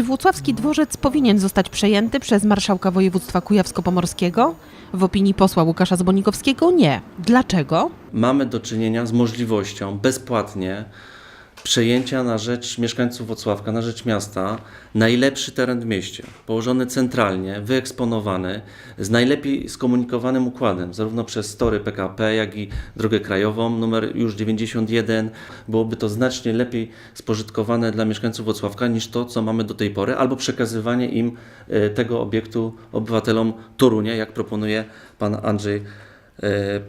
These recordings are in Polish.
Czy Włocławski dworzec powinien zostać przejęty przez marszałka województwa kujawsko-pomorskiego? W opinii posła Łukasza Zbonikowskiego nie. Dlaczego? mamy do czynienia z możliwością bezpłatnie przejęcia na rzecz mieszkańców Włocławka, na rzecz miasta, najlepszy teren w mieście, położony centralnie, wyeksponowany, z najlepiej skomunikowanym układem, zarówno przez tory PKP, jak i drogę krajową, numer już 91. Byłoby to znacznie lepiej spożytkowane dla mieszkańców Włocławka niż to, co mamy do tej pory, albo przekazywanie im e, tego obiektu obywatelom Torunia, jak proponuje pan Andrzej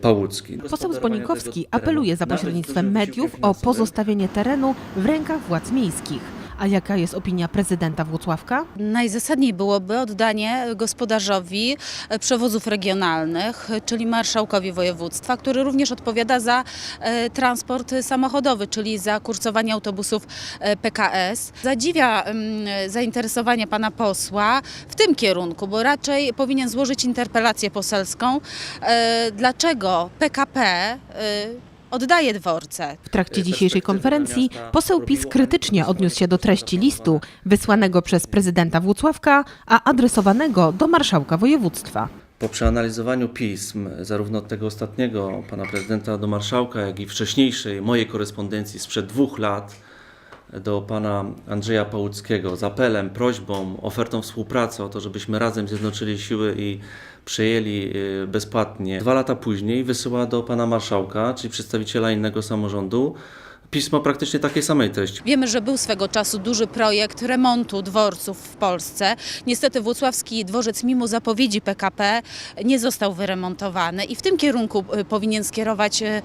Pałucki. Poseł Zbonikowski apeluje za pośrednictwem mediów o pozostawienie terenu w rękach władz miejskich. A jaka jest opinia prezydenta Włocławka? Najzasadniej byłoby oddanie gospodarzowi przewozów regionalnych, czyli marszałkowi województwa, który również odpowiada za e, transport samochodowy, czyli za kursowanie autobusów e, PKS. Zadziwia mm, zainteresowanie pana posła w tym kierunku, bo raczej powinien złożyć interpelację poselską. E, Dlaczego PKP oddaje dworce? W trakcie dzisiejszej konferencji poseł PiS krytycznie odniósł się do treści listu wysłanego przez prezydenta Włocławka, a adresowanego do marszałka województwa. Po przeanalizowaniu pism, zarówno tego ostatniego pana prezydenta do marszałka, jak i wcześniejszej mojej korespondencji sprzed dwóch lat do pana Andrzeja Pałuckiego z apelem, prośbą, ofertą współpracy o to, żebyśmy razem zjednoczyli siły i przejęli y, bezpłatnie. Dwa lata później wysyła do pana marszałka, czyli przedstawiciela innego samorządu, pismo praktycznie takiej samej treści. Wiemy, że był swego czasu duży projekt remontu dworców w Polsce. Niestety Włocławski dworzec mimo zapowiedzi PKP nie został wyremontowany i w tym kierunku y, powinien skierować y,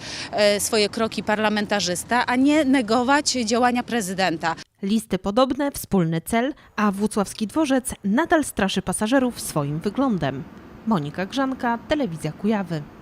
y, swoje kroki parlamentarzysta, a nie negować działania prezydenta. Listy podobne, wspólny cel, a Włocławski dworzec nadal straszy pasażerów swoim wyglądem. Monika Grzanka, Telewizja Kujawy.